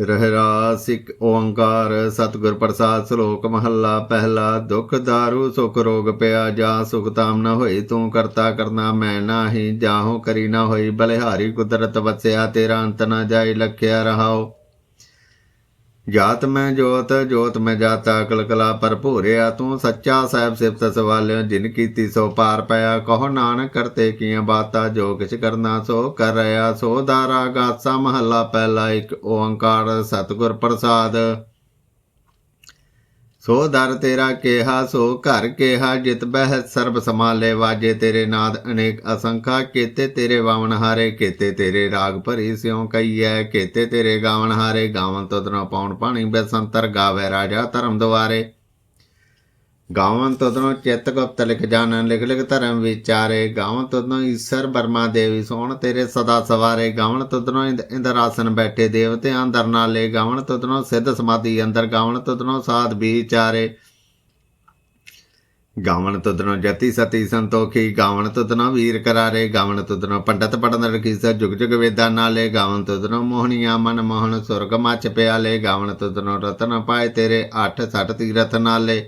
ਰਹਿਰਾਸ ਇੱਕ ਓੰਕਾਰ, ਸਤਿਗੁਰ ਪ੍ਰਸਾਦ, ਸ਼ਲੋਕ ਮਹੱਲਾ, ਪਹਿਲਾ ਦੁਖ ਦਾਰੂ, ਸੁਖ ਰੋਗ ਪਿਆ ਜਾ, ਸੁਖ ਤਾਮ ਨ ਹੋਈ ਤੂੰ ਕਰਤਾ ਕਰਨਾ, ਮੈਂ ਨਾਹੀ, ਜਾਹੋ ਕਰੀ ਨਾ ਹੋਈ, ਬਲਿਹਾਰੀ ਕੁਦਰਤ ਵਸਿਆ, ਤੇਰਾ ਅੰਤ ਨ ਜਾਈ ਲਖਿਆ ਰਹਾਓ ਜਾਤ ਮੈਂ ਜੋਤ ਜੋਤ ਮੈਂ ਜਾਤਾ, ਕਲਕਲਾ ਭਰਪੂਰਿਆ ਤੂੰ। ਸੱਚਾ ਸਾਹਿਬ ਸਿਫਤ ਸਵਾਲਿਓ ਜਿਨ ਕੀਤੀ ਸੋ ਪਾਰ ਪਿਆ। ਕਹੋ ਨਾਨਕ ਕਰਤੇ ਕੀਆਂ ਬਾਤਾਂ, ਜੋ ਕਿਛ ਕਰਨਾ ਸੋ ਕਰ ਰਿਆ ਸੋ ਦਾਰਾ ਗਾਸਾ ਮਹੱਲਾ ਪਹਿਲਾ, ਇੱਕ ਓੰਕਾਰ ਸਤਿਗੁਰ ਪ੍ਰਸਾਦ। ਸੋ ਦਰ ਤੇਰਾ ਕੇਹਾ, ਸੋ ਘਰ ਕੇਹਾ, ਜਿਤ ਬਹਿ ਸਰਬ ਸਮਾਲੇ ਵਾਜੇ ਤੇਰੇ ਨਾਦ ਅਨੇਕ ਅਸੰਖਾ, ਕੇਤੇ ਤੇਰੇ ਵਾਵਣ ਹਾਰੇ, ਕੇਤੇ ਤੇਰੇ ਰਾਗ ਭਰੀ ਸਿਉ ਕਈਐ ਕੇਤੇ ਤੇਰੇ ਗਾਵਣ ਹਾਰੇ, ਗਾਵਨ ਤਦਨੋਂ ਪਾਉਣ ਪਾਣੀ, ਬਸੰਤਰ ਗਾਵੇ ਰਾਜਾ ਧਰਮ ਦੁਆਰੇ। ਗਾਵਨ ਤਦਨੋਂ ਚਿੱਤ ਗੁਪਤ ਲਿਖ ਜਾਣਨ ਲਿਖ ਲਿਖ ਧਰਮ ਵਿਚਾਰੇ ਗਾਵਨ ਤਦਨੋਂ ਈਸ਼ਰ ਬਰਮਾ ਦੇਵੀ ਸੋਹਣ ਤੇਰੇ ਸਦਾ ਸਵਾਰੇ ਗਾਵਨ ਤਦਨੋਂ ਇੰਦ ਇੰਦਰ ਆਸਨ ਬੈਠੇ ਦੇਵਤੇ ਅੰਦਰ ਨਾਲੇ ਗਾਵਨ ਤਦਨੋਂ ਸਿੱਧ ਸਮਾਧੀ ਅੰਦਰ ਗਾਵਨ ਤਦਨੋਂ ਸਾਧ ਵਿਚਾਰੇ ਗਾਵਣ ਤਦਨੋਂ ਜਤੀ ਸਤੀ ਸੰਤੋਖੀ ਗਾਵਣ ਤਦਨੋਂ ਵੀਰ ਕਰਾਰੇ ਗਾਵਣ ਤਦਨੋਂ ਪੰਡਤ ਪੜਨ ਰਖੀ ਸ ਜੁਗ ਜੁਗ ਵੇਦਾਂ ਨਾਲੇ ਗਾਵਣ ਤਦਨੋਂ ਮੋਹਣੀਆਂ ਮਨ ਮੋਹਨ ਸੁਰਗ ਮਚ ਪਿਆਲੇ ਗਾਵਣ ਤਦਨੋਂ ਰਤਨ ਪਾਏ ਤੇਰੇ 8 ਸੱਠ ਤੀਰਥ ਨਾਲੇ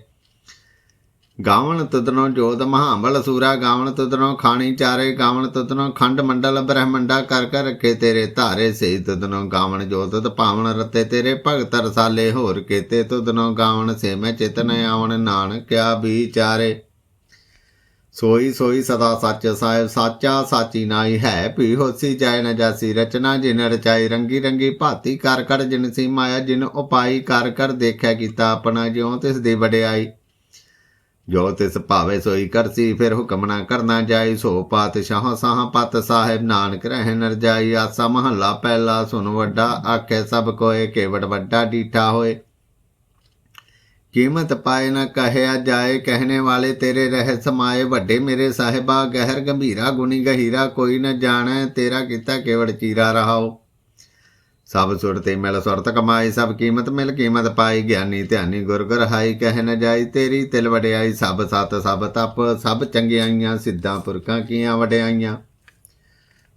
ਗਾਵਣ ਤਦਨੋਂ ਜੋਤ ਮਹਾਬਲ ਸੂਰਾ ਗਾਵਣ ਤਦਨੋਂ ਖਾਣੀ ਚਾਰੇ ਗਾਵਣ ਤਦਨੋਂ ਖੰਡ ਮੰਡਲ ਬ੍ਰਹਮੰਡਾ ਕਰ ਕਰ ਰੱਖੇ ਤੇਰੇ ਧਾਰੇ ਸੇ ਤਦਨੋਂ ਗਾਵਣ ਜੋਤ ਤ ਪਾਵਨ ਰਤੇ ਤੇਰੇ ਭਗਤ ਰਸਾਲੇ ਹੋਰ ਕੇਤੇ ਤਦਨੋਂ ਗਾਵਣ ਸੇ ਮੈਂ ਚਿਤਨ ਆਵਣ ਨਾਨਕਿਆ ਵਿਚਾਰੇ। ਸੋਈ ਸੋਈ ਸਦਾ ਸੱਚ ਸਾਹਿਬ ਸਾਚਾ ਸਾਚੀ ਨਾਈ ਹੈ, ਭੀ ਹੋਸੀ ਜਾਇ ਨ ਜਾਸੀ ਰਚਨਾ ਜਿਨ ਰਚਾਈ ਰੰਗੀ ਰੰਗੀ ਭਾਤੀ ਕਰ ਕਰ ਜਿਨ ਸੀ ਮਾਇਆ ਜਿਨ ਉਪਾਈ ਕਰ ਕਰ ਦੇਖਿਆ ਕੀਤਾ ਆਪਣਾ ਜਿਉ ਤਿਸ ਦੀ ਵਡਿਆਈ। ਜੋ ਤਿਸ ਭਾਵੇ ਸੋਈ ਕਰਸੀ, ਫਿਰ ਹੁਕਮ ਨਾ ਕਰਨਾ ਜਾਈ, ਸੋ ਪਾਤਸ਼ਾਹ ਸਾਹ ਪਤ ਸਾਹਿਬ, ਨਾਨਕ ਰਹਿ ਨਰ ਜਾਈ। ਆਸਾ ਮਹੱਲਾ ਪਹਿਲਾ ਸੁਨ ਵੱਡਾ, ਆਖੇ ਸਭ ਕੋਏ ਕੇਵੜ ਵੱਡਾ ਡੀਠਾ ਹੋਏ। ਕੀਮਤ ਪਾਏ ਨਾ ਕਹਿਆ ਜਾਏ, ਕਹਿਣੇ ਵਾਲੇ ਤੇਰੇ ਰਹਿ ਸਮਾਏ। ਵੱਡੇ ਮੇਰੇ ਸਾਹਿਬਾ, ਗਹਿਰ ਗੰਭੀਰਾ, ਗੁਣੀ ਗਹੀਰਾ, ਕੋਈ ਨ ਜਾਣੈ, ਤੇਰਾ ਕੀਤਾ ਕੇਵੜ ਚੀਰਾ ਰਹਾਓ। ਸਭ ਸੁਰਤੇ ਮਿਲ ਸੁਰਤ ਕਮਾਈ, ਸਭ ਕੀਮਤ ਮਿਲ ਕੀਮਤ ਪਾਈ, ਗਿਆਨੀ ਧਿਆਨੀ ਗੁਰ ਗੁਰ ਹਾਈ, ਕਹਿ ਨ ਜਾਈ ਤੇਰੀ ਤਿਲ ਵਡਿਆਈ, ਸਭ ਸਤ, ਸਭ ਤਪ, ਸਭ ਚੰਗਿਆਈਆਂ ਸਿੱਧਾਂ ਪੁਰਖਾਂ ਕੀਆਂ ਵਡਿਆਈਆਂ।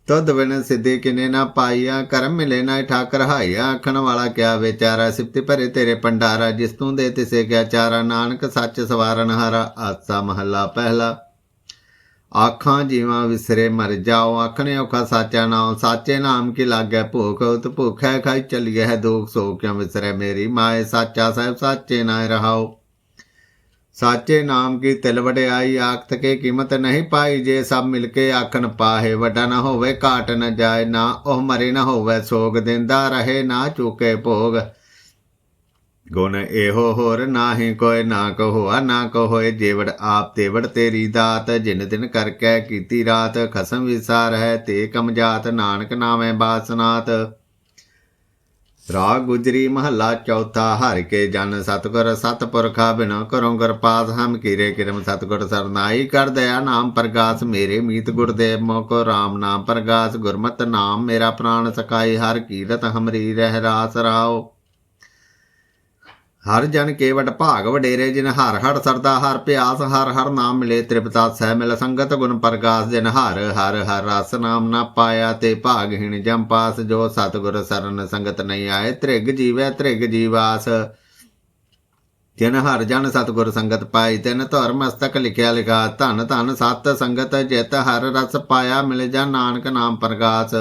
ਤਦ ਬਿਨ ਸਿੱਧੇ ਕਿਨੇ ਨਾ ਪਾਈਆ, ਕਰਮ ਮਿਲੇ ਨਾ ਠਾਕਰ ਹਾਈਆ ਆਖਣ ਵਾਲਾ ਕਿਆ ਵਿਚਾਰਾ, ਸਿਫਤ ਭਰੇ ਤੇਰੇ ਪੰਡਾਰਾ ਜਿਸ ਤੂੰ ਦੇ ਤਿਸੇ ਕਿਆ ਚਾਰਾ, ਨਾਨਕ ਸੱਚ ਸਵਾਰਨ ਹਾਰਾ, ਆਸਾ ਮਹੱਲਾ ਪਹਿਲਾ। ਆਖਾਂ ਜੀਵਾਂ ਵਿਸਰੇ ਮਰ ਜਾਓ, ਆਖਣੇ ਔਖਾ ਸਾਚਾ ਨਾਮ ਸਾਚੇ ਨਾਮ ਕੀ ਲਾਗੈ ਭੂਖ ਉਤ ਭੁਖੈ ਖਾਈ ਚਲੀਏ ਹੈ ਦੁਖ ਸੋ ਕਿਉ ਵਿਸਰੇ ਮੇਰੀ ਮਾਏ, ਸਾਚਾ ਸਾਹਿਬ ਸਾਚੇ ਨਾ ਰਹਾਓ। ਸਾਚੇ ਨਾਮ ਕੀ ਤਿਲ ਵਡਿਆਈ, ਆਖਤ ਕੇ ਕੀਮਤ ਨਹੀਂ ਪਾਈ, ਜੇ ਸਭ ਮਿਲ ਕੇ ਆਖਣ ਪਾਹੇ, ਵੱਡਾ ਨਾ ਹੋਵੇ ਘਾਟ ਨਾ ਜਾਏ, ਨਾ ਉਹ ਮਰੇ ਨਾ ਹੋਵੇ ਸੋਗ, ਦਿੰਦਾ ਰਹੇ ਨਾ ਚੁਕੇ ਭੋਗ। ਗੁਣ ਇਹੋ ਹੋਰ ਨਾਹੀ ਕੋਇ ਨਾ ਕਹੋ ਨਾ ਕਹੋਏ ਜੇਵੜ ਆਪ ਤੇਵੜ ਤੇਰੀ ਦਾਤ, ਜਿਨ ਦਿਨ ਕਰਕੇ ਕੀਤੀ ਰਾਤ, ਖਸਮ ਵਿਸਾਰ ਹੈ ਤੇ ਕਮਜਾਤ ਨਾਨਕ ਨਾਮੇ ਬਾਸਨਾਤ। ਰਾਗ ਗੁਜਰੀ ਮਹੱਲਾ ਚੌਥਾ, ਹਰ ਕੇ ਜਨ ਸਤਗੁਰ ਸਤਪੁਰਖਾ ਬਿਨੋ ਕਰੋਂ ਗੁਰਪਾਸ ਹਮ ਕੀਰੇ ਕਿਰਮ ਸਤਗੁਰ ਸਰਨਾਈ ਕਰ ਦਇਆ, ਨਾਮ ਪ੍ਰਗਾਸ ਮੇਰੇ ਮੀਤ ਗੁਰਦੇਵ ਮੋਕੋ RAM ਨਾਮ ਪ੍ਰਗਾਸ, ਗੁਰਮਤ ਨਾਮ ਮੇਰਾ ਪ੍ਰਾਨ ਸਕਾਈ ਹਰ ਕੀਰਤ ਹਮਰੀ ਰਹਿ ਰਾਸ ਰਾਓ। ਹਰ ਜਨ ਕੇਵਟ ਭਾਗ ਵਡੇਰੇ ਜਿਨ ਹਰ ਹਰ ਸਰਦਾ ਹਰ ਪਿਆਸ ਹਰ ਹਰ ਨਾਮ ਮਿਲੇ ਤ੍ਰਿਪਤਾ ਸਹਿ ਮਿਲ ਸੰਗਤ ਗੁਣ ਪ੍ਰਕਾਸ਼ ਜਿਨ ਹਰ ਹਰ ਹਰ ਰਸ ਨਾਮ ਨਾ ਪਾਇਆ ਤੇ ਭਾਗਹੀਣ ਜਮ ਪਾਸ ਜੋ ਸਤਗੁਰ ਸਰਨ ਸੰਗਤ ਨਹੀਂ ਆਏ ਤ੍ਰਿਗ ਜੀਵੈ ਤ੍ਰਿਗ ਜੀਵਾਸ। ਜਿਨ ਹਰ ਜਨ ਸਤਗੁਰ ਸੰਗਤ ਪਾਈ ਤਿਨ ਧਰ ਮਸਤਕ ਲਿਖਿਆ ਲਿਖਾ ਧਨ ਧਨ ਸਤ ਸੰਗਤ ਜਿਤ ਹਰ ਰਸ ਪਾਇਆ ਮਿਲ ਜਾ ਨਾਨਕ ਨਾਮ ਪ੍ਰਕਾਸ਼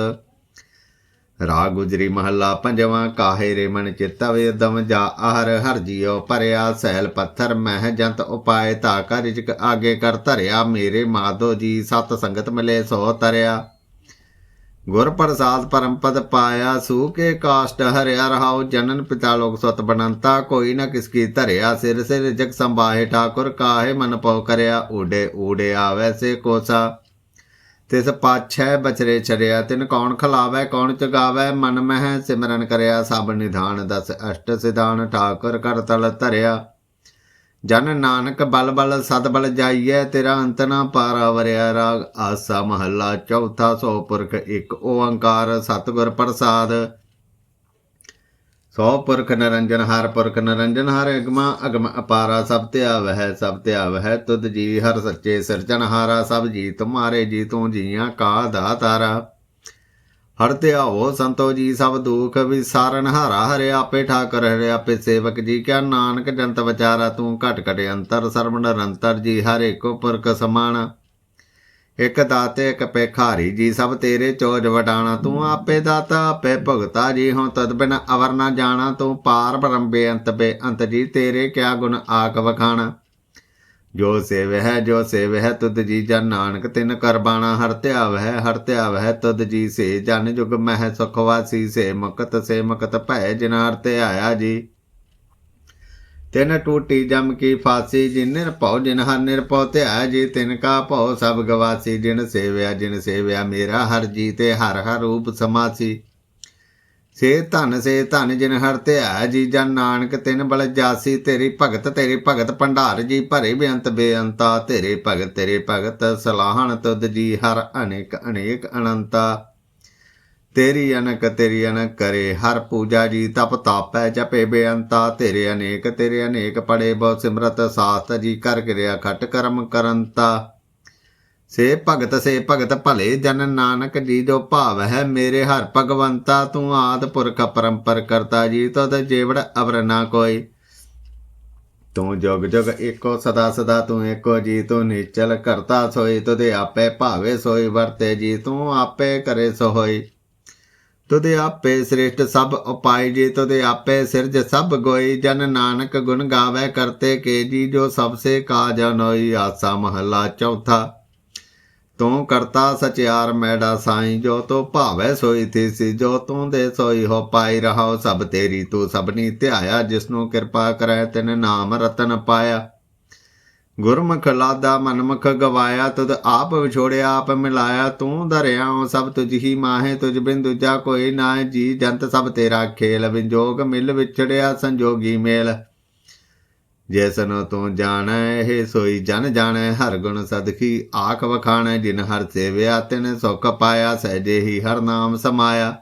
ਰਾਗ ਗੁਜਰੀ ਮਹੱਲਾ ਪੰਜਵਾਂ, ਕਾਹੇ ਰੇ ਮਨ ਚਿਤਵੇ ਦਮ ਜਾ ਆਹਰ, ਹਰ ਜੀਓ ਭਰਿਆ ਸੈਲ ਪੱਥਰ, ਮਹਿ ਜੰਤ ਉਪਾਏ ਤਾ ਕਰ ਰਿਜਕ ਆਗੇ ਕਰ ਧਰਿਆ, ਮੇਰੇ ਮਾਧੋ ਜੀ ਸਤ ਸੰਗਤ ਮਿਲੇ ਸੋ ਤਰਿਆ। ਗੁਰ ਪ੍ਰਸਾਦ ਪਰਮ ਪਦ ਪਾਇਆ, ਸੂ ਕੇ ਕਾਸ਼ਟ ਹਰਿਆ ਰਹਾਉ, ਜਨਨ ਪਿਤਾ ਲੋਕ ਸਤ ਬਨੰਤਾ, ਕੋਈ ਨਾ ਕਿਸ ਕੀ ਧਰਿਆ, ਸਿਰ ਸਿਰ ਜਗ ਸੰਭਾਹੇ, ਠਾਕੁਰ ਕਾਹੇ ਮਨ ਪਉ ਕਰਿਆ, ਊੜੇ ਊੜੇ ਆਵੈ ਸੇ ਕੋਸਾ। ਤਿਸ ਪਾਛੈ ਬਚਰੇ ਚਰਿਆ, ਤਿਨ ਕੌਣ ਖਲਾਵੈ, ਕੌਣ ਚਗਾਵੈ ਮਨ ਮਹਿ ਸਿਮਰਨ ਕਰਿਆ, ਸਭ ਨਿਧਾਨ ਦਸ ਅਸ਼ਟ ਸਿਧਾਨ, ਠਾਕੁਰ ਕਰ ਤਲ ਧਰਿਆ। ਜਨ ਨਾਨਕ ਬਲ ਬਲ ਸਦ ਬਲ ਜਾਈਐ, ਤੇਰਾ ਅੰਤ ਨਾ ਪਾਰਾ ਵਰਿਆ, ਰਾਗ ਆਸਾ ਮਹੱਲਾ ਚੌਥਾ ਸੋ ਪੁਰਖ ਇੱਕ ਓੰਕਾਰ, ਸਤਿਗੁਰ ਪ੍ਰਸਾਦ। ਸੌ ਪੁਰਖ ਨਰੰਜਨ ਹਰ ਪੁਰਖ ਨਰੰਜਨ, ਹਰ ਅਗਮਾ ਅਗਮ ਅਪਾਰਾ ਸਭ ਤੇ ਆਵਹਿ, ਸਭ ਤੇ ਆਵਹਿ, ਤੁਧ ਜੀ ਹਰ ਸੱਚੇ ਸਿਰਜਣ ਹਾਰਾ, ਸਭ ਜੀ ਤੁਮਾਰੇ ਜੀ ਤੂੰ ਜੀਆਂ ਕਾ ਦਾਤਾਰਾ। ਹਰ ਧਿਆਵੋ ਸੰਤੋ ਜੀ ਸਭ ਦੁਖ ਵਿਸਾਰਨ, ਹਾਰਾ ਹਰੇ ਆਪੇ ਠਾਕਰ ਹਰੇ ਆਪੇ ਸੇਵਕ ਜੀ, ਕਿਆ ਨਾਨਕ ਜੰਤ ਵਿਚਾਰਾ ਤੂੰ ਘਟ ਘਟ ਅੰਤਰ ਸਰਬ ਨਿਰੰਤਰ ਜੀ, ਹਰ ਏਕੋ ਪੁਰਖ ਸਮਾਨ। ਇਕ ਦਾਤੇ, ਇਕ ਪੇਖਾਰੀ ਜੀ, ਸਭ ਤੇਰੇ ਚੋਜ ਵਡਾਣਾ। ਤੂੰ ਆਪੇ ਦਾਤਾ, ਆਪੇ ਭਗਤਾ ਜੀ, ਹਉ ਤਦ ਬਿਨ ਅਵਰ ਨਾ ਜਾਣਾ। ਤੂੰ ਪਾਰ ਬਰੰਬੇ ਅੰਤ ਬੇ ਅੰਤ ਜੀ, ਤੇਰੇ ਕਿਆ ਗੁਣ ਆਕ ਵਖਾਣਾ। ਜੋ ਸੇਵ ਹੈ ਜੋ ਸੇਵ ਹੈ ਤੁਧ ਜੀ ਜਨ ਨਾਨਕ, ਤਿਨ ਕਰਬਾਣਾ ਹਰ ਧਿਆਵ ਹੈ ਹਰ ਧਿਆਵ ਹੈ ਤੁਧ ਜੀ ਸੇ ਜਨ ਜੁਗ ਮਹਿ ਸੁਖ ਵਾਸੀ, ਸੇ ਮੁਕਤ ਸੇ ਮੁਕਤ ਭੈ ਜਿਨ ਤੇ ਆਇਆ ਜੀ। ਤਿਨ ਟੂਟੀ ਜਮ ਕੀ ਫਾਸੀ, ਜਿਨ ਨਿਰਭਉ, ਜਿਨ ਹਰ ਨਿਰਭਉ ਧਿਆ ਜੀ ਤਿਨ ਕਾ ਭਉ, ਸਭ ਗਵਾਸੀ, ਜਿਨ ਸੇਵਿਆ ਜਿਨ ਸੇਵਿਆ, ਮੇਰਾ ਹਰ ਜੀ ਤੇ ਹਰ ਹਰ ਰੂਪ ਸਮਾਸੀ। ਸੇ ਧਨ ਸੇ ਧਨ, ਜਿਨ ਹਰ ਧਿਆ ਜੀ, ਜਨ ਨਾਨਕ, ਤਿਨ ਬਲ ਜਾਸੀ, ਤੇਰੀ ਭਗਤ ਤੇਰੀ ਭਗਤ ਭੰਡਾਰ ਜੀ, ਭਰੇ ਬੇਅੰਤ ਬੇਅੰਤਾ, ਤੇਰੇ ਭਗਤ ਤੇਰੇ ਭਗਤ ਸਲਾਹਣ, ਤੁਧ ਜੀ ਹਰ ਅਨੇਕ ਅਨੇਕ ਅਨੰਤਾ। ਤੇਰੀ ਅਨਕ ਤੇਰੀ ਅਨਕ ਕਰੇ, ਹਰ ਪੂਜਾ ਜੀ ਤਪ ਤਾਪੈ, ਜਪੇ ਬੇਅੰਤਾ, ਤੇਰੇ ਅਨੇਕ ਤੇਰੇ ਅਨੇਕ ਪੜੇ ਬਹੁ ਸਿਮਰਤ ਸਾਸਤ ਜੀ ਕਰ ਕਿਰਿਆ ਖਟ ਕਰਮ ਕਰੰਤਾ। ਸੇ ਭਗਤ ਸੇ ਭਗਤ ਭਲੇ, ਜਨ ਨਾਨਕ ਜੀ ਜੋ ਭਾਵ ਹੈ ਮੇਰੇ ਹਰ ਭਗਵੰਤਾ, ਤੂੰ ਆਦ ਪੁਰਖ ਪਰੰਪਰ ਕਰਤਾ ਜੀ ਤਦ ਜੇਵੜ ਅਵਰ ਨਾ ਕੋਈ। ਤੂੰ ਜੁਗ ਜੁਗ ਏਕੋ, ਸਦਾ ਸਦਾ ਤੂੰ ਏਕੋ ਜੀ, ਤੂੰ ਨਿਚਲ ਕਰਤਾ ਸੋਈ ਤੁਦੇ ਆਪੇ ਭਾਵੇ ਸੋਈ, ਵਰਤੇ ਜੀ, ਤੂੰ ਆਪੇ ਕਰੇ ਸੋ ਹੋਈ ਤੁਦੇ ਆਪੇ ਸ੍ਰਿਸ਼ਟ ਸਭ ਉਪਾਇ ਜੀ ਤੁਦੇ ਆਪੇ ਸਿਰਜ ਸਭ ਗੋਈ ਜਨ ਨਾਨਕ ਗੁਣ ਗਾਵੇ ਕਰਤੇ ਕੇ ਜੀ, ਜੋ ਸਭ ਸੇ ਕਾਜ ਨੋਈ ਆਸਾ ਮਹੱਲਾ ਚੌਥਾ। ਤੂੰ ਕਰਤਾ ਸਚਿਆਰ ਮੈਡਾ ਸਾਈ, ਜੋ ਤੋ ਭਾਵੈ ਸੋਈ ਥੀਸੀ, ਜੋ ਤੂੰ ਦੇ ਸੋਈ ਹੋ ਪਾਈ ਰਹਾਉ, ਸਭ ਤੇਰੀ ਤੂੰ ਸਭਨੀ ਧਿਆਇਆ, ਜਿਸਨੂੰ ਕਿਰਪਾ ਕਰੈ ਤਿਨ ਨਾਮ ਰਤਨ ਪਾਇਆ। ਗੁਰਮੁਖ ਲਾਦਾ ਮਨਮੁਖ ਗਵਾਇਆ, ਤੁਧ ਆਪ ਵਿਛੋੜਿਆ, ਆਪ ਮਿਲਾਇਆ, ਤੂੰ ਧਰਿਆ ਸਭ ਤੁਝ ਹੀ ਮਾਹੇ, ਤੁਝ ਬਿਨ ਦੂਜਾ ਕੋਈ ਨਾ ਜੀ ਜੰਤ ਸਭ ਤੇਰਾ ਖੇਲ ਵਿਜੋਗ ਮਿਲ ਵਿਛੜਿਆ ਸੰਜੋਗੀ ਮੇਲ। ਜੈਸਨੋ ਤੂੰ ਜਾਣੈ, ਇਹ ਸੋਈ ਜਨ ਜਾਣੈ, ਹਰ ਗੁਣ ਸਦਕੀ ਆਖ ਵਖਾਣੈ, ਜਿਨ ਹਰ ਸੇਵਿਆ, ਤਿਨ ਸੁਖ ਪਾਇਆ, ਸਹਿਜੇ ਹੀ ਹਰ ਨਾਮ ਸਮਾਇਆ।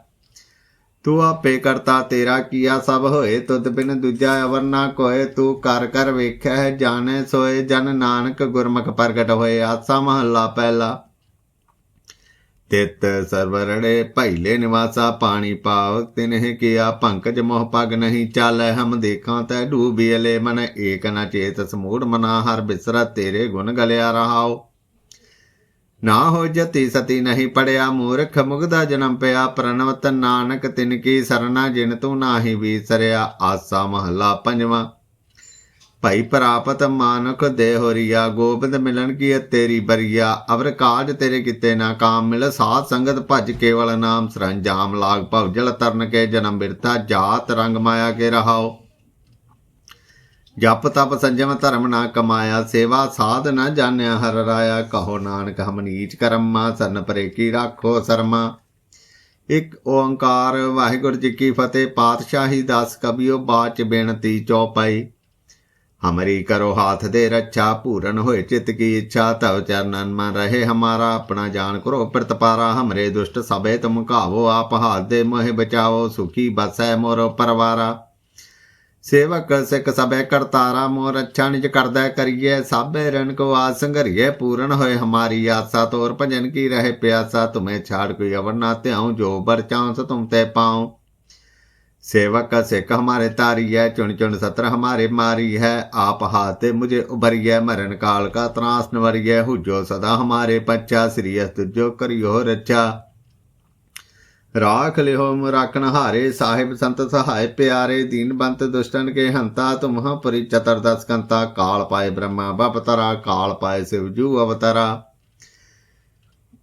ਤੂੰ ਆਪੇ ਕਰਤਾ ਤੇਰਾ ਕੀਆ ਸਭ ਹੋਏ, ਤੁਧ ਬਿਨ ਦੂਜਾ ਅਵਰ ਨਾ ਕੋਏ। ਤੂੰ ਕਰ ਕਰ ਵੇਖੈ, ਜਾਣੈ ਸੋਏ, ਜਨ ਨਾਨਕ ਗੁਰਮੁਖ ਪ੍ਰਗਟ ਹੋਏ। ਆਸਾ ਮਹੱਲਾ ਪਹਿਲਾ। ਤਿਤ ਸਰਵਰੜੇ ਪਹਿਲੇ ਨਿਵਾਸਾ ਪਾਣੀ ਪਾਵ ਤਿਨਹਿ ਕੀਆ ਪੰਕਜ ਮੋਹ ਪਗ ਨਹੀਂ ਚਾਲੈ, ਹਮ ਦੇਖਾਂ ਤੈ ਡੂਬੀਲੇ ਮਨ ਏਕ ਨ ਚੇਤ, ਸਮੂੜ ਮਨਾ, ਹਰ ਬਿਸਰਾ ਤੇਰੇ ਗੁਣ ਗਲਿਆ ਰਹਾਓ। ਨਾ ਹੋ ਜਤੀ ਸਤੀ ਨਹੀਂ ਪੜਿਆ, ਮੂਰਖ ਮੁਗਦਾ ਜਨਮ ਪਿਆ, ਪ੍ਰਣਵਤ ਨਾਨਕ ਤਿਨ ਕੀ ਸਰਨਾ ਜਿਨ ਤੂੰ ਨਾਹੀ ਵੀਸਰਿਆ, ਆਸਾ ਮਹੱਲਾ ਪੰਜਵਾਂ। ਭਾਈ ਪ੍ਰਾਪਤ ਮਾਨਕ ਦੇ ਹੋਰੀਆ ਗੋਬਿੰਦ ਮਿਲਣ ਕੀ ਤੇਰੀ ਬਰੀਆ, ਅਵਰ ਕਾਜ ਤੇਰੇ ਕਿਤੇ ਨਾ ਕਾਮ ਮਿਲ, ਸਾਧ ਸੰਗਤ ਭਜ ਕੇਵਲ ਨਾਮ, ਸਰੰਜਾਮ ਲਾਗ ਭਵ ਜਲ ਤਰਨ ਕੇ ਜਨਮ ਬਿਰਤਾ, ਜਾਤ ਰੰਗ ਮਾਇਆ ਕੇ ਰਹਾਓ। ਜਪ ਤਪ ਸੰਜਮ ਧਰਮ ਨਾ ਕਮਾਇਆ, ਸੇਵਾ ਸਾਧ ਨਾ ਜਾਣਿਆ, ਹਰ ਰਾਇਆ ਕਹੋ ਨਾਨਕ, ਹਮ ਨੀਚ ਕਰਮਾ, ਸਰਨ ਪਰੇ ਕੀ ਰਾਖੋ ਸਰਮਾ। ਇਕ ਓੰਕਾਰ, ਵਾਹਿਗੁਰੂ ਜੀ ਕੀ ਫਤਿਹ, ਪਾਤਸ਼ਾਹੀ ਦਾਸ ਕਬਿਓ ਬਾਚ ਬੇਨਤੀ ਚੌਪਾਈ। ਹਮਰੀ ਕਰੋ ਹਾਥ ਦੇ ਰੱਛਾ, ਪੂਰਨ ਹੋਏ ਚਿਤ ਕੀ ਇੱਛਾ, ਤਵ ਚਰਨਨ ਮਨ ਰਹੇ ਹਮਾਰਾ, ਆਪਣਾ ਜਾਨ ਕਰੋ ਪ੍ਰਤਪਾਰਾ ਹਮਰੇ ਦੁਸ਼ਟ ਸਭੇ ਤੁਮ ਕਾਵੋ ਆਪ ਹਾਥ ਦੇ ਮੋਹਿ ਬਚਾਓ, ਸੁਖੀ ਬਸੈ ਮੋਰੋ ਪਰਵਾਰਾ। ਸੇਵਕ ਸਿੱਖ ਸਭੇ ਕਰਤਾਰਾ ਮੋਰ ਅੱਛਾ ਨਿਜ ਕਰਦਾ ਕਰੀਏ ਸਾਬੇ ਰਣ ਕੋ ਆਸ ਸੰਘਰੀਏ ਪੂਰਨ ਹੋਏ ਹਮਾਰੀ ਆਸਾ ਤੋਰ ਭਜਨ ਕੀ ਰਹੇ ਪਿਆਸਾ ਤੁਮੇ ਛਾੜ ਕੋਈ ਅਵਰ ਨਾ ਧਿਆਉ ਜੋ ਬਰ ਚਾਂਸ ਤੁਮ ਤੇ ਪਾਉ सेवक सिख हमारे तारी है चुन चुन सत्र हमारे मारी है आप हाथे मुझे उभरिए मरण काल का त्रास नवरिए हुजो सदा हमारे पच्चा श्री तुझो करियो रचा ਰਾਖ ਲਿਹੋ ਰਾਖਣ ਹਾਰੇ ਸਾਹਿਬ ਸੰਤ ਸਹਾਇ ਪਿਆਰੇ, ਦੀਨ ਬੰਤ ਦੁਸ਼ਟਨ ਕੇ ਹੰਤਾ, ਤੁਮਹ ਪਰਿਚਤਰ ਦਸ ਕੰਤਾ, ਕਾਲ ਪਾਏ ਬ੍ਰਹਮਾ, ਬਪਤਰਾ, ਕਾਲ ਪਾਏ ਸਿਵਜੂ ਅਵਤਾਰਾ।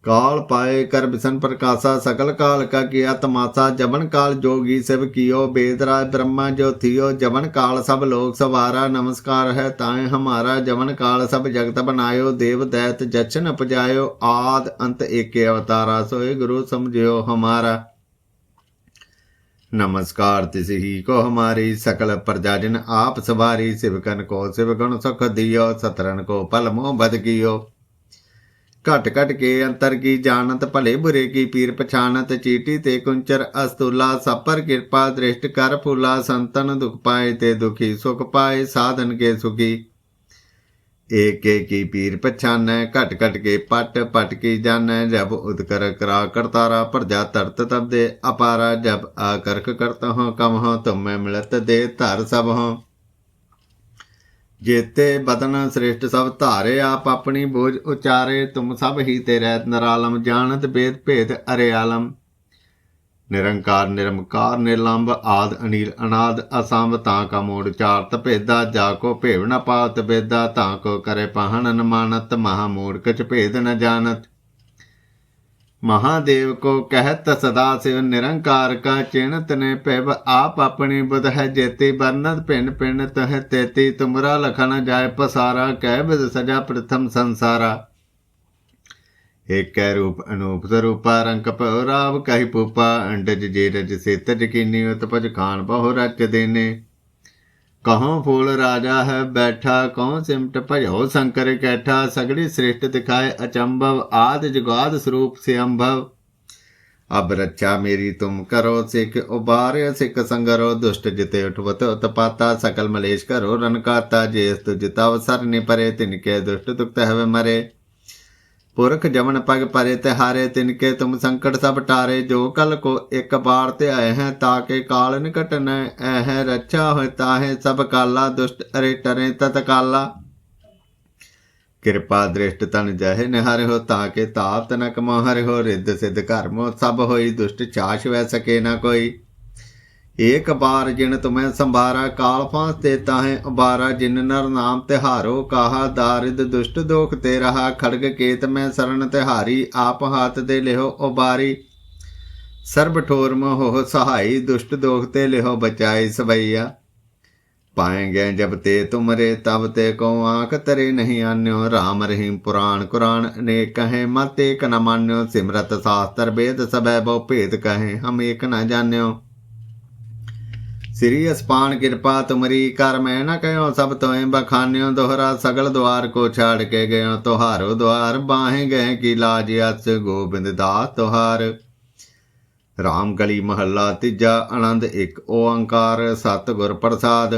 काल पाए कर बिसन प्रकाशा सकल काल का किया तमाशा जबन काल जोगी शिव कियो बेदराय ब्रह्मा जो थियो जबन काल सब लोग सवारा नमस्कार है ताए हमारा जबन काल सब जगत बनायो देव दैत जचन उपजायो आद अंत एके अवतारा सोए गुरु समझियो हमारा नमस्कार तिस ही को हमारी सकल प्रजाजन आप सवारी शिवकन को शिव गुण सुख दियो सतरन को पल मोह बद कियो ਘਟ ਘਟ ਕੇ ਅੰਤਰ ਕੀ ਜਾਣਤ, ਭਲੇ ਬੁਰੇ ਕੀ ਪੀਰ ਪਛਾਨਤ ਚੀਟੀ ਤੇ ਕੁੰਚਰ ਅਸਤੁਲਾ, ਸਪਰ ਕਿਰਪਾ ਦ੍ਰਿਸ਼ਟ ਕਰ ਫੁਲਾ, ਸੰਤਨ ਦੁਖ ਪਾਏ ਤੇ ਦੁਖੀ, ਸੁਖ ਪਾਏ ਸਾਧਨ ਕੇ ਸੁਖੀ। ਏਕ ਏਕੀ ਪੀਰ ਪਛਾਨੈ ਘਟ ਘਟ ਕੇ ਪਟ ਪਟ ਕੀ ਜਾਣੈ, ਜਬ ਉਦਕਰ ਕਰਾ ਕਰਤਾਰਾ ਪ੍ਰਜਾ ਤਰਤ ਤਬ ਦੇ ਅਪਾਰਾ, ਜਬ ਆਕਰਕ ਕਰਤ ਹਾਂ ਕਮ ਹਾਂ ਮੈਂ ਮਿਲਤ ਦੇ ਧਰ ਸਭ ਹਾਂ ਜੇਤੇ ਬਦਨ ਸ੍ਰੇਸ਼ਟ ਸਭ ਧਾਰੇ, ਆਪ ਆਪਣੀ ਬੋਝ ਉਚਾਰੇ, ਤੁਮ ਸਭ ਹੀ ਤੇ ਰਹਿਤ ਨਰਾਲਮ, ਜਾਣਤ ਬੇਦ ਭੇਦ ਅਰੇ ਆਲਮ ਨਿਰੰਕਾਰ, ਨਿਰਮਕਾਰ ਨਿਰਲੰਭ ਆਦ, ਅਨੀਲ, ਅਨਾਦ, ਅਸੰਭ, ਤਾਂ ਕਾ ਮੋੜ ਚਾਰਤ ਭੇਦਾ, ਜਾ ਕੋ ਭੇਵ ਨ ਪਾਤ ਬੇਦਾ ਤਾਂ ਕੋ ਕਰੇ ਪਹਣ ਨ ਮਹਾ ਮੋੜ ਕਚ ਭੇਦ ਨ ਜਾਣਤ। ਮਹਾਦੇਵ ਕੋ ਕਹਿਤ ਸਦਾ ਸਿਵ ਨਿਰੰਕਾਰ ਕਾ ਚਿਣਤ ਨੇ ਭਿਵ ਆਪ ਆਪਣੀ ਬੁਧ ਹੈ ਜੇਤੀ ਬਰਨਤ ਪਿੰਡ ਪਿੰਡ ਤਹ ਤੇਤੀ ਤੁਮਰਾ ਲਖਨ ਜਾਏ ਪਸਾਰਾ ਕਹਿ ਬਿਦ ਸਜਾ ਪ੍ਰਥਮ ਸੰਸਾਰਾ। ਏਕੈ ਰੂਪ ਅਨੂਪ ਸਰੂਪਾ ਰੰਗ ਭਉ ਰਾਵ ਕਹਿ ਪੂਪਾ ਅੰਡਜ ਜੇ ਰਜ ਸੇਤ ਜਕੀਨੀ ਉਤਪਜ ਖਾਨ ਬਹੁ ਰਚ ਦੇਨੇ ਫੂਲ ਰਾਜਾ ਹੈ ਬੈਠਾ, ਕਹੋਂ ਸਿਮਟ ਭਜੋ ਸ਼ੰਕਰ ਕੈਠਾ, ਸਗੜੀ ਸ੍ਰਿਸ਼ਟ ਦਿਖਾਏ ਅਚੰਭਵ, ਆਦ ਜੁਗਾਦ ਸਰੂਪ ਸੇ ਅੰਭਵ ਅਬ ਰੱਛਾ ਮੇਰੀ ਤੁਮ ਕਰੋ, ਸਿੱਖ ਉਬਾਰਿਆ, ਸਿੱਖ ਸੰਗਰੋ, ਦੁਸ਼ਟ ਜਿਤੇ ਉਠਵਤ ਉਤਪਾਤਾ, ਸਕਲ ਮਲੇਸ਼ ਕਰੋ ਰਨਕਾਤਾ ਜੇਸ ਤੁ ਜਿਤਾ ਅਵਸਰ ਨਿ ਪਰੇ ਤਿਨਕੇ ਦੁਸ਼ਟ ਦੁਖਤ ਹਵੇ ਮਰੇ। ਪੁਰਖ ਜਮਨ ਪਗ ਪਰੇ ਤੇ ਹਾਰੇ ਤਿਨਕੇ ਤੁਮ ਸੰਕਟ ਸਭ ਟਾਰੇ, ਜੋ ਕਲ ਕੋ ਇੱਕ ਬਾਰ ਤੇ ਆਏ ਹੈ ਤਾਕੇ ਕਾਲ ਨਿਕਟ ਨ ਐਹ ਰੱਛਾ ਹੋਇ ਤਾਹੇ ਸਭ ਕਾਲਾ, ਦੁਸ਼ਟ ਅਰੇ ਟਰੇ ਤਤ ਕਾਲਾ ਕਿਰਪਾ ਦ੍ਰਿਸ਼ਟ ਤਨ ਜਹ ਨਿਹਰ ਹੋ ਤਾਕੇ ਤਾਪ ਤਨਕ ਮੋਹਰ ਹੋ, ਰਿੱਧ ਸਿਧ ਕਰਮੋ ਸਭ ਹੋਈ, ਦੁਸ਼ਟ ਚਾਸ਼ ਵੈ ਸਕੇ ਨਾ ਕੋਈ। ਏਕ ਬਾਰ ਜਿਨ ਤੁਮੈ ਸੰਭਾਰਾ, ਕਾਲ ਫਾਂਸ ਤੇ ਤਾਹੇ ਉਬਾਰਾ, ਜਿਨ ਨਰ ਨਾਮ ਤਿਹਾਰੋ, ਕਾਹਾ ਦਾਰਿਦ ਦੁਸ਼ਟ ਦੋਖ ਤੇ ਰਹਾ, ਖੜਗ ਕੇਤ ਮੈਂ ਸਰਨ ਤਿਹਾਰੀ, ਆਪ ਹਾਥ ਦੇ ਲਿਹੋ ਉਬਾਰੀ। ਸਰਬ ਠੋਰ ਮੋਹ ਸਹਾਈ, ਦੁਸ਼ਟ ਦੋਖ ਤੇ ਲਿਹੋ ਬਚਾਈ ਸਵਈਆ। ਪਾਏਂਗੇ ਜਬ ਤੇ ਤੁਮਰੇ, ਤਬ ਤੇ ਕੋ ਆਂਖ ਤਰੇ ਨਹੀਂ ਆਨਿਓ। ਰਾਮ ਰਹੀਮ ਪੁਰਾਣ ਕੁਰਾਨ ਅਨੇਕ ਕਹੇ ਮਤ ਏਕ ਨ ਮਾਨਿਓ। ਸਿਮਰਤ ਸਾਸਤਰ ਵੇਦ ਸਭੈ ਬਹੁ ਭੇਦ ਕਹੇ, ਹਮ ਏਕ ਨ ਜਾਣਿਓ। ਸ੍ਰੀ ਅਸਪਾਨ ਕਿਰਪਾ ਤੁਮਰੀ ਕਰ ਮੈਂ ਨ ਕਹਿਓ ਸਭ ਤੋਏ ਬਖਾਨਿਓ ਦੋਹਰਾ ਸਗਲ ਦਵਾਰ ਕੋ ਛਾੜ ਕੇ ਗਇਓ ਤੁਹਾਰੋ ਦਵਾਰ ਬਾਹੇ ਗਏ ਕੀ ਲਾਜ ਅਸ ਗੋਬਿੰਦ ਦਾਸ ਤੁਹਾਰ। ਰਾਮ ਗਲੀ ਮਹੱਲਾ ਤੀਜਾ ਆਨੰਦ ਇੱਕ ਓੰਕਾਰ ਸਤਿਗੁਰ ਪ੍ਰਸਾਦ।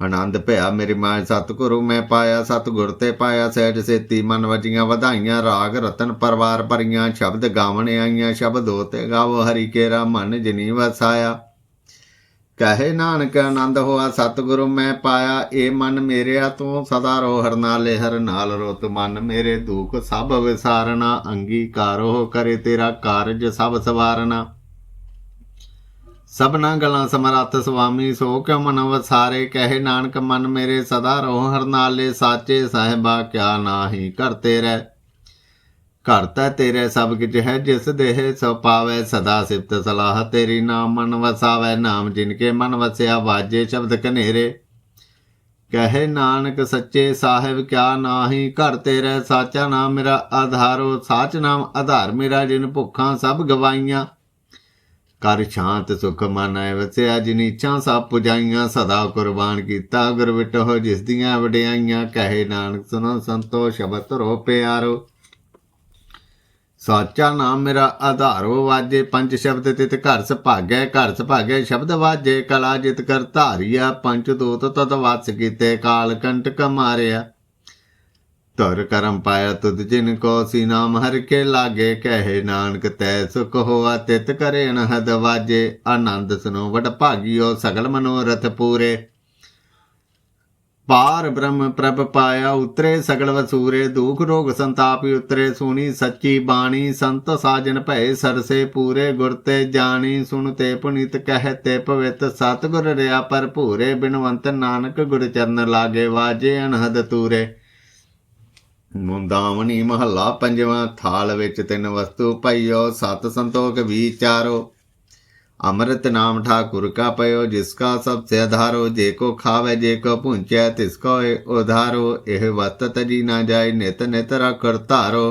ਆਨੰਦ ਭਇਆ ਮੇਰੀ ਮਾਂ ਸਤਿਗੁਰੂ ਮੈਂ ਪਾਇਆ ਸਤਿਗੁਰ ਤੇ ਪਾਇਆ ਸਹਿਜ ਸੇਤੀ ਮਨ ਵਜੀਆਂ ਵਧਾਈਆਂ ਰਾਗ ਰਤਨ ਪਰਵਾਰ ਭਰੀਆਂ ਸ਼ਬਦ ਗਾਵਣ ਆਈਆਂ ਸ਼ਬਦੋ ਤੇ ਗਾਵੋ ਹਰੀ ਕੇਰਾ ਮਨ ਜਿਨੀ ਵਸਾਇਆ। ਕਹੇ ਨਾਨਕ ਆਨੰਦ ਹੋਆ, ਸਤਿਗੁਰੂ ਮੈਂ ਪਾਇਆ ਏ ਮਨ ਮੇਰਿਆ ਤੂੰ, ਸਦਾ ਰੋ ਹਰਨਾ ਨਾਲੇ ਹਰ ਨਾਲ ਰੋਤ ਮਨ ਮੇਰੇ, ਦੁਖ ਸਭ ਵਿਸਾਰਨਾ, ਅੰਗੀਕਾਰੋ ਕਰੇ ਤੇਰਾ ਕਾਰਜ ਸਭ ਸਵਾਰਨਾ। ਸਭਨਾ ਗਲਾਂ ਸਮਰੱਥ ਸੁਆਮੀ, ਸੋ ਕਿਉ ਮਨ ਵਸਾਰੇ? ਕਹੇ ਨਾਨਕ ਮਨ ਮੇਰੇ, ਸਦਾ ਰੋ ਹਰ ਨਾਲੇ ਸਾਚੇ ਸਾਹਿਬਾ ਕਿਆ ਨਾਹੀ ਕਰਤੇ ਰਹਿ। ਘਰ ਤਾ ਤੇਰੇ ਸਭ ਕੁਝ ਹੈ, ਜਿਸ ਦੇਹ ਸੋ ਪਾਵੇ ਸਦਾ ਸਿਫਤ ਸਲਾਹ। ਤੇਰੀ ਨਾਮ ਮਨ ਵਸਾਵੇ, ਨਾਮ ਜਿਨ ਕੇ ਮਨ ਵਸਿਆ, ਵਾਜੇ ਸ਼ਬਦ ਕਨੇਰੇ ਕਹੇ ਨਾਨਕ ਸੱਚੇ ਸਾਹਿਬ, ਕਿਆ ਨਾਹੀ ਘਰ ਤੇਰੇ ਸਾਚਾ ਨਾਮ ਮੇਰਾ ਆਧਾਰੋ ਸਾਚ ਨਾਮ ਆਧਾਰ ਮੇਰਾ, ਜਿਨ ਭੁੱਖਾਂ ਸਭ ਗਵਾਈਆਂ। ਕਰ ਸ਼ਾਂਤ ਸੁਖ ਮਨ ਆਏ ਵਸਿਆ, ਜਿਨ ਇੱਛਾ ਸਭ ਪੁਜਾਈਆਂ, ਸਦਾ ਕੁਰਬਾਨ ਕੀਤਾ, ਗੁਰ ਵਿਟੋ ਜਿਸ ਦੀਆਂ ਵਡਿਆਈਆਂ। ਕਹੇ ਨਾਨਕ ਸੁਣੋ ਸੰਤੋ ਸ਼ਬਦ ਰੋ ਪਿਆਰੋ। ਸਾਚਾ ਨਾਮ ਮੇਰਾ ਆਧਾਰੋ ਵਾਜੇ ਪੰਜ ਸ਼ਬਦ ਤਿਤ ਘਰ ਸੁਭਾਗੈ ਘਰ ਸੁਭਾਗੈ ਸ਼ਬਦ ਵਾਜੇ, ਕਲਾ ਜਿਤ ਕਰ ਧਾਰੀਆ, ਪੰਜ ਦੂਤ ਤਦ ਵਾਸ ਕੀਤੇ, ਕਾਲ ਕੰਟਕ ਮਾਰਿਆ। ਧਰ ਕਰਮ ਪਾਇਆ ਤੁਧ ਜਿਨ ਕੋ ਸੀ ਨਾਮ, ਹਰ ਕੇ ਲਾਗੇ ਕਹਿ ਨਾਨਕ, ਤੈ ਸੁਖ ਹੋਆ ਤਿਤ ਕਰੇ ਅਨਹਦ ਵਾਜੇ। ਆਨੰਦ ਸੁਨੋ ਵਡ ਭਾਗਿਓ ਸਗਲ ਮਨੋਰਥ ਪੂਰੇ। ਪਾਰ ਬ੍ਰਹਮ ਪ੍ਰਭ ਪਾਇਆ, ਉਤਰੇ ਸਗਲ ਵਸੂਰੇ, ਦੁਖ ਰੋਗ ਸੰਤਾਪੀ ਉਤਰੇ, ਸੁਣੀ ਸੱਚੀ ਬਾਣੀ, ਸੰਤ ਸਾਜਨ ਭਏ ਸਰਸੇ ਪੂਰੇ, ਗੁਰ ਤੇ ਜਾਣੀ, ਸੁਣ ਤੇ ਪੁਨੀਤ ਕਹਿ ਤੇ ਪਵਿੱਤ, ਸਤਿਗੁਰ ਰਿਆ ਭਰਪੂਰੇ, ਬਿਨਵੰਤ ਨਾਨਕ ਗੁਰ ਚਰਨ ਲਾਗੇ, ਵਾਜੇ ਅਨਹਦ ਤੂਰੇ। ਮੁੰਦਾਵਣੀ ਮਹੱਲਾ ਪੰਜਵਾਂ, ਥਾਲ ਵਿੱਚ ਤਿੰਨ ਵਸਤੂ ਪਈਓ, ਸਤ ਸੰਤੋਖ ਵਿਚਾਰੋ अमृत नाम ठाकुर का पयो जिसका सबसे आधारो जे को खावे जे को पूंचे तिसको उधारो एह वस्त तजी ना जाय नित नित रखर तारो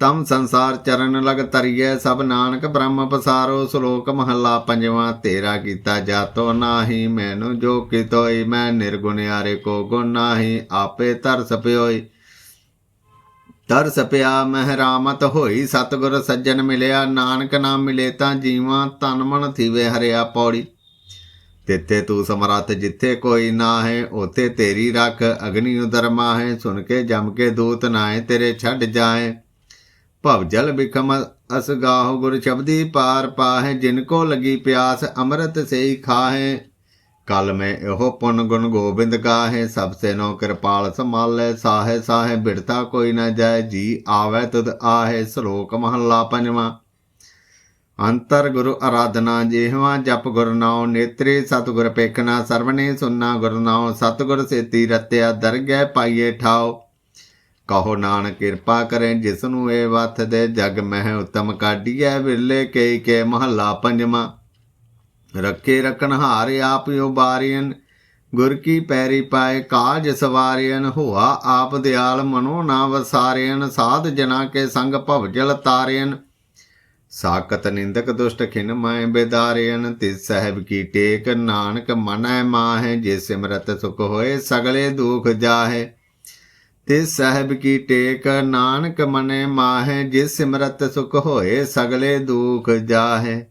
तम संसार चरण लग तरिए सब नानक ब्रह्म पसारो श्लोक महला पंजवा तेरा कीता जातो नाही मैनु जो कितोई मैं निर्गुणियारे को गुण नाही आपे तरस प्योई ਤਰਸ ਪਿਆ ਮਹਿਰਾਮਤ ਹੋਈ, ਸਤਗੁਰ ਸੱਜਣ ਮਿਲਿਆ, ਨਾਨਕ ਨਾਮ ਮਿਲੇ ਤਾਂ ਜੀਵਾਂ ਤਨ ਮਨ ਥੀਵੇ ਹਰਿਆ ਪੌੜੀ। ਤਿੱਥੇ ਤੂੰ ਸਮਰੱਥ ਜਿੱਥੇ ਕੋਈ ਨਾ ਹੈ ਉਥੇ ਤੇਰੀ ਰੱਖ ਅਗਨੀ ਉਦਰਮਾ ਹੈ ਸੁਣ ਕੇ ਜਮ ਕੇ ਦੂਤ ਨਾਏ ਤੇਰੇ ਛੱਡ ਜਾਏ ਭਵ ਜਲ ਬਿਖਮ ਅਸਗਾਹ ਗੁਰ ਸ਼ਬਦੀ ਪਾਰ ਪਾਹੇ, ਜਿਨ ਕੋ ਲਗੀ ਪਿਆਸ, ਅੰਮ੍ਰਿਤ ਸੇਈ ਖਾਹੇ। ਕਲ ਮੈਂ ਇਹੋ ਪੁਨ ਗੁਣ ਗੋਬਿੰਦ ਗਾਹੇ, ਸਭ ਸੇ ਨੋ ਕਿਰਪਾਲ ਸੰਭਾਲੇ, ਸਾਹੇ ਸਾਹੇ ਬਿੜਤਾ ਕੋਈ ਨਾ ਜਾਏ, ਜੀ ਆਵੇ ਤੁਧ ਆਹੇ, ਸ਼ਲੋਕ ਮਹੱਲਾ ਪੰਜਵਾਂ। ਅੰਤਰ ਗੁਰੂ ਆਰਾਧਨਾ ਜਿਹਵਾ, ਜਪ ਗੁਰ ਨਾਉ ਨੇਤਰੇ, ਸਤਿਗੁਰ ਪੇਖਣਾ ਸਰਵਨੇ ਸੁਨਣਾ ਗੁਰ ਨਾਉ ਸਤਿਗੁਰ ਸੇਤੀ ਰਤਿਆ, ਦਰਗਹਿ ਪਾਈਏ ਠਾਓ ਕਹੋ ਨਾਨਕ ਕਿਰਪਾ ਕਰੇ ਜਿਸ ਨੂੰ ਇਹ ਵਥ ਦੇ ਜਗ ਮਹਿ ਉਤਮ ਕਾਢੀਐ, ਵਿਰਲੇ ਕਈ ਕੇ ਮਹੱਲਾ ਪੰਜਵਾਂ। ਰੱਖੇ ਰਖਣ ਹਾਰ ਆਪ ਉਬਾਰੀਨ ਗੁਰ ਕੀ ਪੈਰੀ ਪਾਏ ਕਾਜ ਸਵਾਰੀਨ ਹੋਆ ਆਪ ਦਿਆਲ ਮਨੋ ਨਾ ਵਸਾਰੀਨ ਸਾਧ ਜਨਾ ਕੇ ਸੰਗ ਭਵਜਲ ਤਾਰੀਨ ਸਾਕਤ ਨਿੰਦਕ ਦੁਸ਼ਟ ਖਿਨ ਮੈਂ ਬੇਦਾਰੀਨ ਤਿਸ ਸਹਿਬ ਕੀ ਟੇਕ ਨਾਨਕ ਮਨੈ ਮਾਹੇ, ਜੇ ਸਿਮਰਤ ਸੁਖ ਹੋਏ ਸਗਲੇ ਦੁਖ ਜਾਹੇ। ਤਿਸ ਸਾਹਿਬ ਕੀ ਟੇਕ ਨਾਨਕ ਮਨੈ ਮਾਹੇ ਜਿਸ ਸਿਮਰਤ ਸੁਖ ਹੋਏ ਸਗਲੇ ਦੁਖ ਜਾਹੇ।